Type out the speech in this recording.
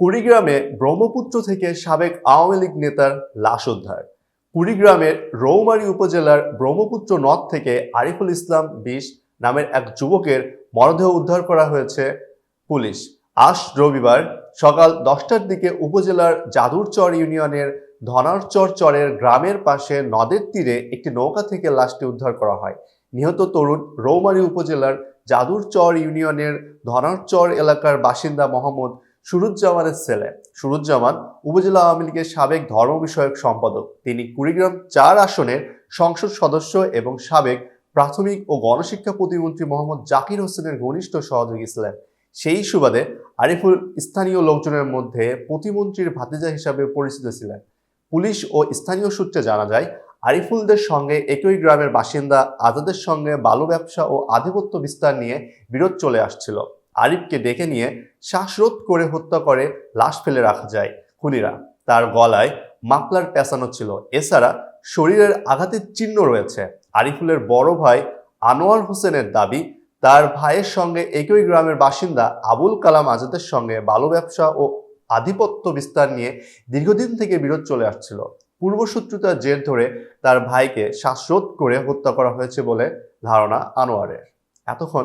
কুড়িগ্রামে ব্রহ্মপুত্র থেকে সাবেক আওয়ামী লীগ নেতার লাশ উদ্ধার। কুড়িগ্রামের রৌমারী উপজেলার ব্রহ্মপুত্র নদ থেকে আরিফুল ইসলাম বিশ নামের এক যুবকের মরদেহ উদ্ধার করা হয়েছে পুলিশ। আজ রবিবার সকাল দশটার দিকে উপজেলার যাদুরচর ইউনিয়নের ধনারচর চরের গ্রামের পাশে নদের তীরে একটি নৌকা থেকে লাশটি উদ্ধার করা হয়। নিহত তরুণ রৌমারী উপজেলার যাদুরচর ইউনিয়নের ধনারচর এলাকার বাসিন্দা মোহাম্মদ সুরুজ্জামানের ছেলে। সুরুজ্জামান উপজেলা আওয়ামী লীগের সাবেক ধর্ম বিষয়ক সম্পাদক। তিনি কুড়িগ্রাম চার আসনের সংসদ সদস্য এবং সাবেক প্রাথমিক ও গণশিক্ষা প্রতিমন্ত্রী মোহাম্মদ জাকির হোসেনের ঘনিষ্ঠ সহযোগী ছিলেন। সেই সুবাদে আরিফুল স্থানীয় লোকজনের মধ্যে প্রতিমন্ত্রীর ভাতিজা হিসাবে পরিচিত ছিলেন। পুলিশ ও স্থানীয় সূত্রে জানা যায়, আরিফুলদের সঙ্গে একই গ্রামের বাসিন্দা আজাদের সঙ্গে বালু ব্যবসা ও আধিপত্য বিস্তার নিয়ে বিরোধ চলে আসছিল। আরিফকে ডেকে নিয়ে শ্বাসরোধ করে হত্যা করে লাশ ফেলে রাখা যায় খুনিরা। তার গলায় মাফলার পেঁচানো ছিল। এছাড়া শরীরের আঘাতের চিহ্ন রয়েছে। আরিফুলের বড় ভাই আনোয়ার হোসেনের দাবি, তার ভাইয়ের সঙ্গে একই গ্রামের বাসিন্দা আবুল কালাম আজাদের সঙ্গে বালু ব্যবসা ও আধিপত্য বিস্তার নিয়ে দীর্ঘদিন থেকে বিরোধ চলে আসছিল। পূর্বশত্রুতার জের ধরে তার ভাইকে শ্বাসরোধ করে হত্যা করা হয়েছে বলে ধারণা আনোয়ারের। এতক্ষণ